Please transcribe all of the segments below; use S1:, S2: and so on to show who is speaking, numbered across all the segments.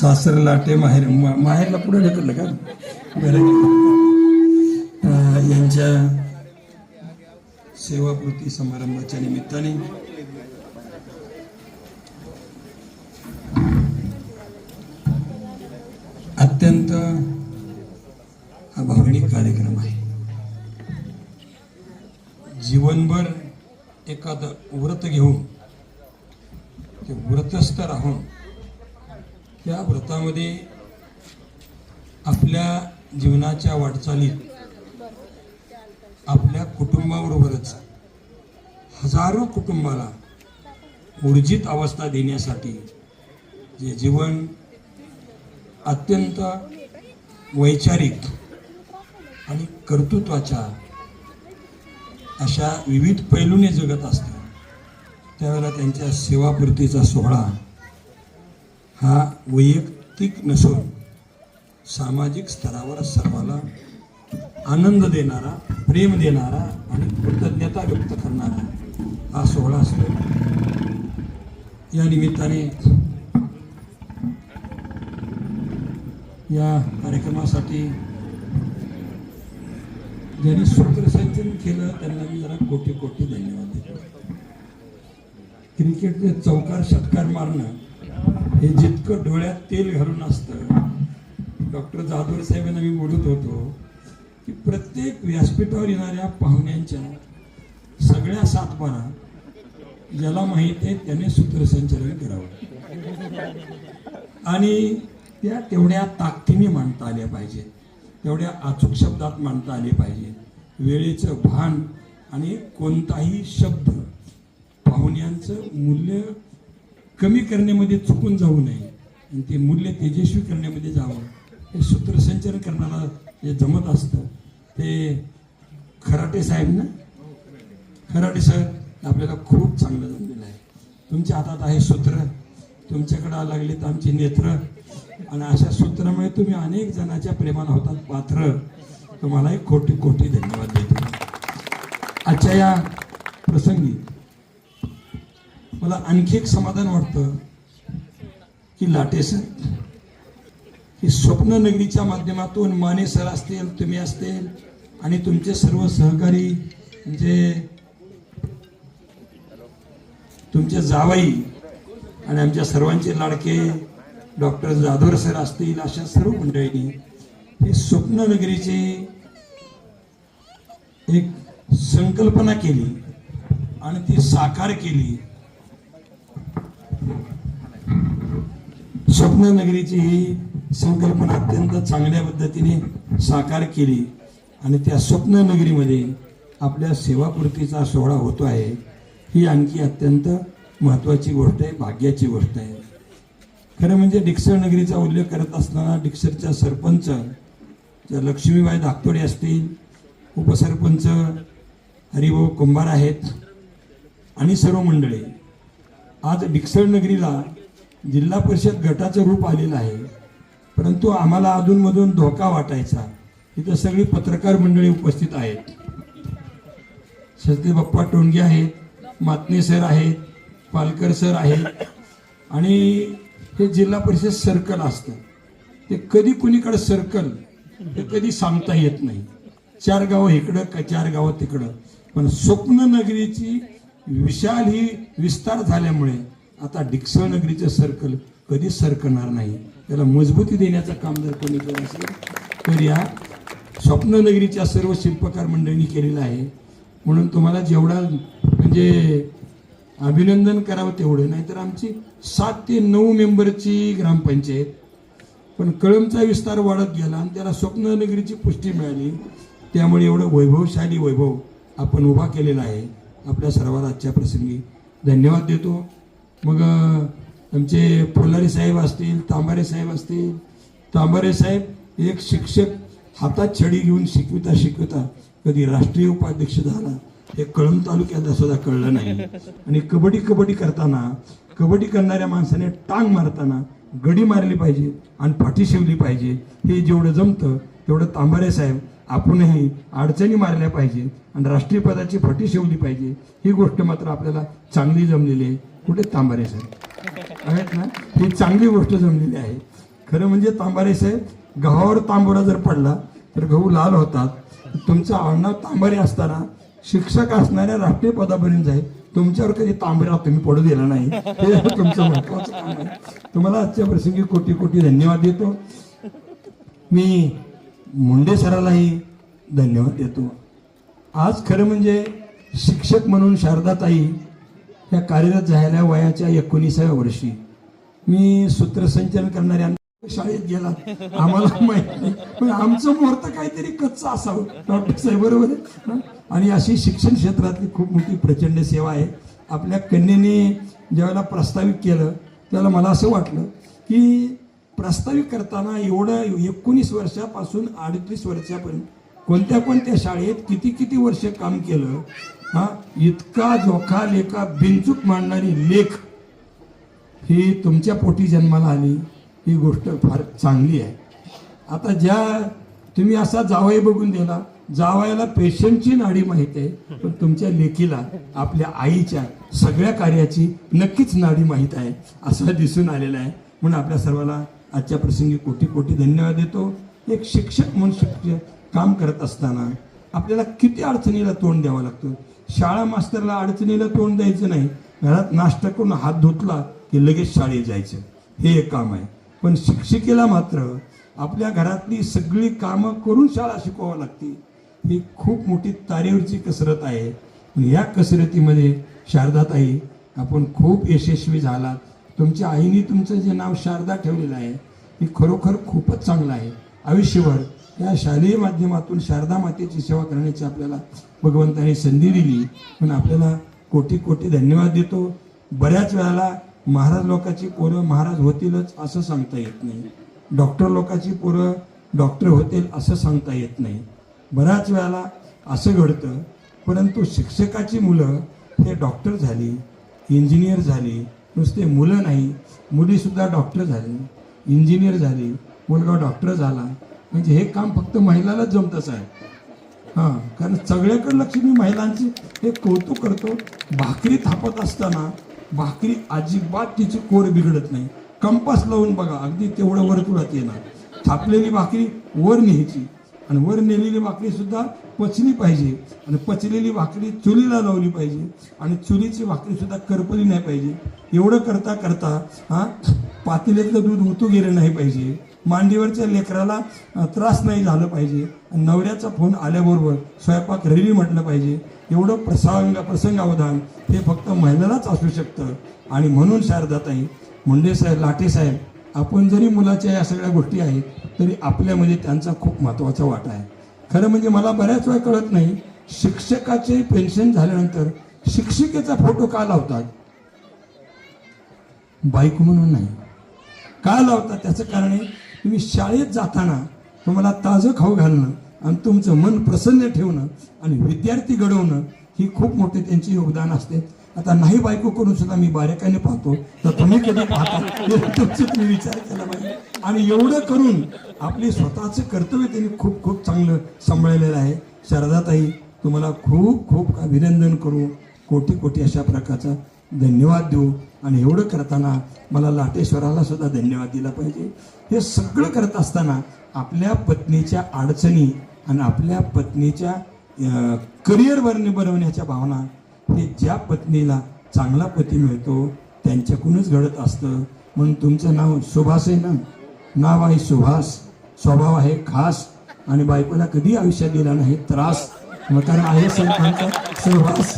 S1: सासर लाटे माहेर मा- माहेरला पुढे ढकललं का? बरं यांच्या सेवापूर्ती समारंभाच्या निमित्ताने अत्यंत हा भावनिक कार्यक्रम आहे. जीवनभर एखादं व्रत घेऊन ते व्रतस्थ राहून त्या व्रतामध्ये आपल्या जीवनाच्या वाटचालीत आपल्या कुटुंबाबरोबरच हजारो कुटुंबाला ऊर्जित अवस्था देण्यासाठी जे जीवन अत्यंत वैचारिक आणि कर्तृत्वाच्या अशा विविध पैलूने जगत असतात त्यावेळेला त्यांच्या सेवापूर्तीचा सोहळा हा वैयक्तिक नसून सामाजिक स्तरावर सर्वाला आनंद देणारा प्रेम देणारा आणि कृतज्ञता व्यक्त करणारा हा सोहळा असतो. या निमित्ताने या कार्यक्रमासाठी ज्यांनी सूत्रसंचन केलं त्यांना मी जरा कोटी कोटी धन्यवाद देतो. क्रिकेटचे चौकार षटकार मारणं हे जितकं डोळ्यात तेल घालून असतं डॉक्टर जाधवर साहेबांना मी बोलत होतो की प्रत्येक व्यासपीठावर येणाऱ्या पाहुण्यांच्या सगळ्या सातबारा ज्याला माहीत आहे त्याने सूत्रसंचालन करावं. आणि त्या तेवढ्या ताकदीने मांडता आल्या पाहिजेत. तेवढ्या अचूक शब्दात मांडता आले पाहिजे वेळेचं भान आणि कोणताही शब्द पाहुण्यांचं मूल्य कमी करण्यामध्ये चुकून जाऊ नये. आणि ते मूल्य तेजस्वी करण्यामध्ये जावं. हे सूत्रसंचन करणारा जे जमत असतं ते खराटे साहेब ना? खराटे साहेब आपल्याला खूप चांगलं जमलेलं आहे. तुमच्या हातात आहे सूत्र. तुमच्याकडे लागले तर आमचे नेत्र. आणि अशा सूत्रामुळे तुम्ही अनेक जणाच्या प्रेमाला होतात. पात्र तुम्हालाही कोटी कोटी धन्यवाद देतो. आजच्या या प्रसंगी मला आणखी एक समाधान वाटतं की लाटे सर की स्वप्न नगरीच्या माध्यमातून माने सर असतील तुम्ही असतील आणि तुमचे सर्व सहकारी म्हणजे तुमचे जावाई आणि आमच्या सर्वांचे लाडके डॉक्टर जाधवर सर असतील अशा सर्व मंडळींनी ही स्वप्न नगरीची एक संकल्पना केली आणि ती साकार केली. स्वप्न नगरीची ही संकल्पना अत्यंत चांगल्या पद्धतीने साकार केली आणि त्या स्वप्न नगरीमध्ये आपल्या सेवापूर्तीचा सोहळा होतो आहे. ही आणखी अत्यंत महत्वाची गोष्ट आहे भाग्याची गोष्ट आहे. खरं म्हणजे डिक्सर नगरीचा उल्लेख करत असताना डिक्सरच्या सरपंच ज्या लक्ष्मीबाई धाकतोडे असतील उपसरपंच हरिभाऊ कुंभार आहेत आणि सर्व मंडळी आज डिक्सर नगरीला जिल्हा परिषद गटाचं रूप आलेलं आहे. परंतु आम्हाला अधूनमधून धोका वाटायचा. इथं सगळी पत्रकार मंडळी उपस्थित आहेत. सत्य बाप्पा टोंगे आहेत मातने सर आहेत पालकर सर आहेत. आणि हे जिल्हा परिषद सर्कल असतं. ते कधी कुणीकडं सर्कल ते कधी सांगता येत नाही. चार गावं इकडं का चार गावं तिकडं. पण स्वप्न नगरीची विशाल ही विस्तार झाल्यामुळे आता डिक्सळ नगरीचं सर्कल कधीच सरकणार नाही. त्याला मजबूती देण्याचं काम जर कोणी करत असेल तर या स्वप्ननगरीच्या सर्व शिल्पकार मंडळींनी केलेलं आहे. म्हणून तुम्हाला जेवढा म्हणजे अभिनंदन करावं तेवढं नाहीतर आमची सात ते नऊ मेंबरची ग्रामपंचायत. पण कळमचा विस्तार वाढत गेला आणि त्याला स्वप्ननगरीची पुष्टी मिळाली. त्यामुळे एवढं वैभवशाली वैभव आपण उभा केलेला आहे. आपल्या सर्वांना आजच्या प्रसंगी धन्यवाद देतो. मग आमचे फुलारी साहेब असतील तांबारे साहेब असतील तांबारे साहेब एक शिक्षक हातात छडी घेऊन शिकविता शिकविता कधी राष्ट्रीय उपाध्यक्ष झाला हे कळंब तालुक्याला सुद्धा कळलं नाही. आणि कबड्डी कबड्डी करताना कबड्डी करणाऱ्या माणसाने टांग मारताना गडी मारली पाहिजे आणि फाटी शिवली पाहिजे हे जेवढं जमतं तेवढं तांबारे साहेब आपणही अडचणी मारल्या पाहिजे आणि राष्ट्रीय पदाची फटी शिवली पाहिजे. ही गोष्ट मात्र आपल्याला चांगली जमलेली आहे. कुठे तांबारे साहेब? आहेत ना? ही चांगली गोष्ट जमलेली आहे. खरं म्हणजे तांबारे साहेब गव्हावर तांबोरा जर पडला तर गहू लाल होतात. तुमचं आडनाव तांबारे असताना शिक्षक असणाऱ्या राष्ट्रीय पदापर्यंत जाईल. तुमच्यावर कधी तांबरा तुम्ही पडू दिला नाही. हे तुमचं महत्वाचं काम आहे. तुम्हाला आजच्या प्रसंगी कोटी कोटी धन्यवाद देतो. मी मुंडे सरालाही धन्यवाद देतो. आज खरं म्हणजे शिक्षक म्हणून शारदाताई या कार्यरत झालेल्या वयाच्या एकोणीसाव्या वर्षी. मी सूत्रसंचलन करणाऱ्या शाळेत गेला. आम्हाला माहिती नाही. आमचं मुहूर्त काहीतरी कच्चं असावं. डॉक्टर साहेब बरोबर आहे? आणि अशी शिक्षण क्षेत्रातली खूप मोठी प्रचंड सेवा आहे. आपल्या कन्येने ज्यावेळेला प्रस्तावित केलं त्याला मला असं वाटलं की प्रस्तावित करताना एवढं एकोणीस वर्षापासून अडतीस वर्षापर्यंत कोणत्या कोणत्या शाळेत किती किती वर्ष काम केलं हा इतका जोखा लेखा बिनचूक मांडणारी लेख ही तुमच्या पोटी जन्माला आली. ही गोष्ट फार चांगली आहे. आता ज्या तुम्ही असा जावई बघून दिला जावयाला पेशंटची नाडी माहीत आहे पण तुमच्या लेकीला आपल्या आईच्या सगळ्या कार्याची नक्कीच नाडी माहीत आहे असं दिसून आलेलं आहे. म्हणून आपल्या सर्वांना आजच्या प्रसंगी कोटी कोटी धन्यवाद देतो. एक शिक्षक म्हणून शिक्षक काम करत असताना आपल्याला किती अडचणीला तोंड द्यावं लागतं? शाळा मास्तरला अडचणीला तोंड द्यायचं नाही. घरात नाश्ता करून हात धुतला की लगेच शाळेत जायचं. हे एक काम आहे. पण शिक्षिकेला मात्र आपल्या घरातली सगळी कामं करून शाळा शिकवावं लागते. ही खूप मोठी तारेवरची कसरत आहे. पण या कसरतीमध्ये शारदाताई आपण खूप यशस्वी झालात. तुमच्या आईने तुमचं जे नाव शारदा ठेवलेलं आहे ती खरोखर खूपच चांगलं आहे. आयुष्यभर या शालेय माध्यमातून शारदा मातेची सेवा करण्याची आपल्याला भगवंताने संधी दिली. पण आपल्याला कोटी कोटी धन्यवाद देतो. बऱ्याच वेळेला महाराज लोकाची पोरं महाराज होतीलच असं सांगता येत नाही. डॉक्टर लोकाची पोरं डॉक्टर होतील असं सांगता येत नाही. बऱ्याच वेळाला असं घडतं परंतु शिक्षकाची मुलं हे डॉक्टर झाली इंजिनियर झाली नुसते मुलं नाही मुलीसुद्धा डॉक्टर झाली इंजिनियर झाली मुलगा डॉक्टर झाला. म्हणजे हे काम फक्त महिलालाच जमतच आहे. हां कारण सगळ्याकडे लक्ष मी महिलांची हे कौतुक करतो. भाकरी थापत असताना भाकरी अजिबात तिची कोर बिघडत नाही. कंपास लावून बघा अगदी तेवढं वर्तुळात येणार. थापलेली भाकरी वर न्यायची. आणि वर नेलेली भाकरी सुद्धा पचली पाहिजे. आणि पचलेली भाकरी चुलीला लावली पाहिजे. आणि चुलीची भाकरी सुद्धा करपली नाही पाहिजे. एवढं करता करता हा पातेल्यातलं दूध उतू गेलं नाही पाहिजे. मांडीवरच्या लेकराला त्रास नाही झालं पाहिजे. नवऱ्याचा फोन आल्याबरोबर स्वयंपाक रेडी म्हटलं पाहिजे. एवढं प्रसंग प्रसंगावधान हे फक्त महिलालाच असू शकतं. आणि म्हणून शारदाताई मुंडे साहेब लाटे साहेब आपण जरी मुलाच्या या सगळ्या गोष्टी आहेत तरी आपल्यामध्ये म्हणजे त्यांचा खूप महत्त्वाचा वाटा आहे. खरं म्हणजे मला बऱ्याच वेळा कळत नाही शिक्षकाचे पेन्शन झाल्यानंतर शिक्षिकेचा फोटो का लावतात? बाईक म्हणून नाही. का लावतात? त्याचं कारण आहे तुम्ही शाळेत जाताना तुम्हाला ताजं खाऊ घालणं आणि तुमचं मन प्रसन्न ठेवणं आणि विद्यार्थी घडवणं ही खूप मोठे त्यांचे योगदान असते. आता नाही बायको करून सुद्धा मी बारेकाने पाहतो. तर तुम्ही कधी पाहता? तुमचं विचार केला पाहिजे. आणि एवढं करून आपले स्वतःचं कर्तव्य त्यांनी खूप खूप चांगलं सांभाळलेलं आहे. शारदाताई तुम्हाला खूप खूप अभिनंदन करू. कोटी कोटी अशा प्रकारचा धन्यवाद देऊ. आणि एवढं करताना मला लाटेश्वराला सुद्धा धन्यवाद दिला पाहिजे. हे सगळं करत असताना आपल्या पत्नीच्या अडचणी आणि आपल्या पत्नीच्या करिअर बनवण्याच्या भावना हे ज्या पत्नीला चांगला पती मिळतो त्यांच्याकडूनच घडत असतं. म्हणून तुमचं नाव सुभाष आहे ना? नाव आहे सुभाष. स्वभाव आहे खास. आणि बायकोला कधी आयुष्यात दिला नाही? त्रास. मग कारण आहे संतांचा. सुभाष.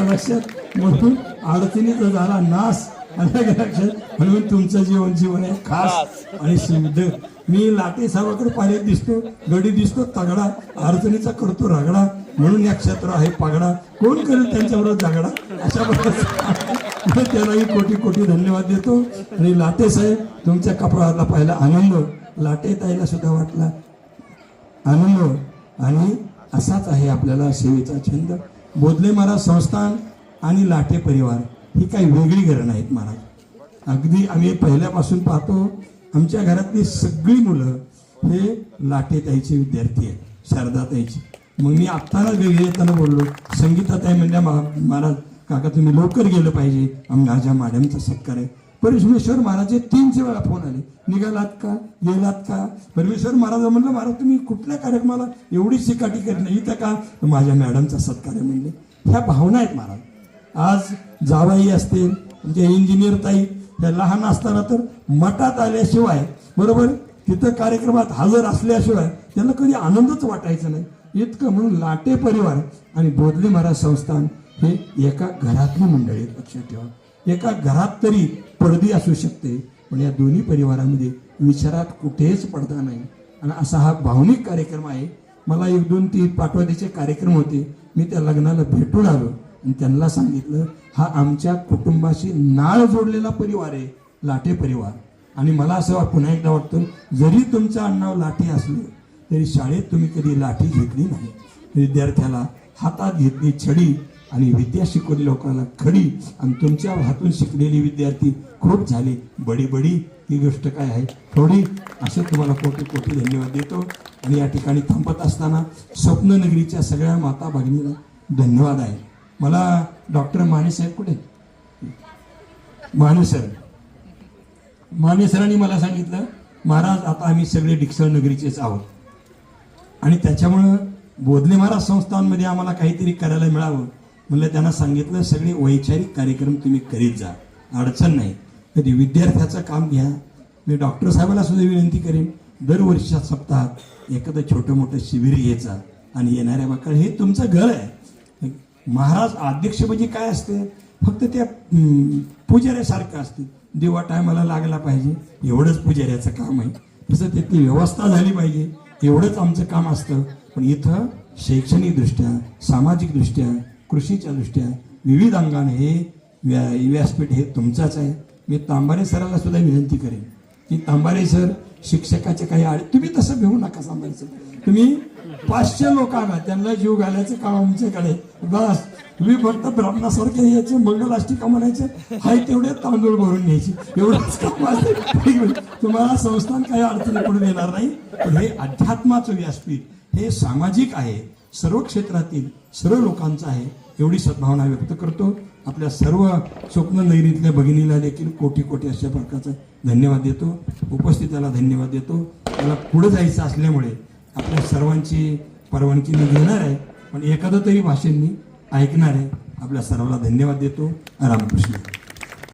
S1: लक्षात? म्हणून अडचणीचा झाला नाश लक्षात? म्हणून तुमचं जीवन जीवन आहे खास आणि शुद्ध. मी लाटे साहेबाकडे पाण्यात दिसतो. गडी दिसतो तगडा. अडचणीचा करतो रगडा. म्हणून या क्षेत्र आहे पागडा कोण करेल त्यांच्याबरोबर जागडा अशा प्रकारचा त्यालाही कोटी कोटी धन्यवाद देतो. आणि लाटे साहेब तुमच्या कपाळाला पाहिला आनंद लाटे ताईला सुद्धा वाटला. आनंद. आणि असाच आहे आपल्याला सेवेचा छंद. बोधले महाराज संस्थान आणि लाटे परिवार ही काही वेगळी घरं नाहीत महाराज. अगदी आम्ही पहिल्यापासून पाहतो आमच्या घरातली सगळी मुलं हे लाटेताईचे विद्यार्थी आहेत शारदाताईची मग मी आत्ताला वेगळे येताना बोललो संगीताताई म्हणजे महाराज काका तुम्ही लवकर गेलं पाहिजे. माझ्या मॅडमचा सत्कार आहे. परमेश्वर महाराजचे तीनशे वेळा फोन आले. निघालात का? गेलात का? परमेश्वर महाराज म्हणलं महाराज तुम्ही कुठल्या कार्यक्रमाला एवढी शिकाटी करीत नाही? इथं का? माझ्या मॅडमचा सत्कार आहे म्हणले. ह्या भावना आहेत महाराज. आज जावाई असतील म्हणजे इंजिनियर ताई ह्या लहान असताना तर मठात आल्याशिवाय बरोबर? तिथं कार्यक्रमात हजर असल्याशिवाय त्यांना कधी आनंदच वाटायचा नाही. इतकं म्हणून लाटे परिवार आणि बोधले महाराज संस्थान हे एका घरातली मंडळी लक्षात ठेवा. एका घरात तरी पडदी असू शकते पण या दोन्ही परिवारामध्ये विचारात कुठेच पडदा नाही. आणि असा हा भावनिक कार्यक्रम आहे. मला एक दोन तीन पाठवादीचे कार्यक्रम होते. मी त्या लग्नाला भेटून आलो आणि त्यांना सांगितलं हा आमच्या कुटुंबाशी नाळ जोडलेला परिवार आहे लाटे परिवार. आणि मला असं वा- पुन्हा एकदा वाटतं जरी तुमचं आडनाव लाटे असलं तरी शाळेत तुम्ही कधी लाठी घेतली नाही. विद्यार्थ्याला हातात घेतली छडी आणि विद्या शिकवली लोकांना खडी आणि तुमच्या हातून शिकलेली विद्यार्थी खूप झाले. बडी बडी ही गोष्ट काय आहे? थोडी असं तुम्हाला कोटी कोटी धन्यवाद देतो. आणि या ठिकाणी थांबत असताना स्वप्ननगरीच्या सगळ्या माता भगिनीला धन्यवाद आहे. मला डॉक्टर माने साहेब कुठे? माने सर. माने सरांनी मला सांगितलं महाराज आता आम्ही सगळे डिक्सळ नगरीचेच आहोत. आणि त्याच्यामुळं बोधले महाराज संस्थांमध्ये आम्हाला काहीतरी करायला मिळावं म्हणलं त्यांना सांगितलं सगळे वैचारिक कार्यक्रम तुम्ही करीत जा. अडचण नाही. कधी विद्यार्थ्याचं काम घ्या. मी डॉक्टर साहेबाला सुद्धा विनंती करेन दरवर्षीच्या सप्ताहात एखादं छोटं मोठं शिबिर घ्यायचा आणि येणाऱ्या बाकाळ हे तुमचं घर आहे. महाराज अध्यक्ष म्हणजे काय असते? फक्त त्या पुजाऱ्यासारखं असते. दिवा टायमाला लागला पाहिजे. एवढंच पुजाऱ्याचं काम आहे. तसं तिथली व्यवस्था झाली पाहिजे. एवढंच आमचं काम असतं. पण इथं शैक्षणिक दृष्ट्या सामाजिक दृष्ट्या कृषीच्या दृष्ट्या विविध अंगाने हे व्या व्यासपीठ हे तुमचंच आहे. मी तांबारे सराला सुद्धा विनंती करेन. की अंबारे सर शिक्षकाचे काही आड तुम्ही तसं घेऊ नका तांबारे सर तुम्ही पाचशे लोकांना त्यांना जीव घालायचं काम आमच्याकडे बस. तुम्ही फक्त ब्राह्मणासारखे यायचं मंगलाष्टिका म्हणायचं हाय तेवढे तांदूळ भरून न्यायचे. एवढंच काम तुम्हाला संस्थान काही अडचणी पडून येणार नाही. पण हे अध्यात्माचं व्यासपीठ हे सामाजिक आहे. सर्व क्षेत्रातील सर्व लोकांचं आहे. एवढी सद्भावना व्यक्त करतो. आपल्या सर्व स्वप्न नैरीतल्या भगिनीला देखील कोटी कोटी अशा प्रकारचा धन्यवाद देतो. उपस्थिताला धन्यवाद देतो. त्याला पुढे जायचं असल्यामुळे आपल्या सर्वांची परवानगी मी घेणार आहे. पण एखादं तरी भाषेंनी ऐकणार आहे. आपल्या सर्वांना धन्यवाद देतो. रामकृष्ण.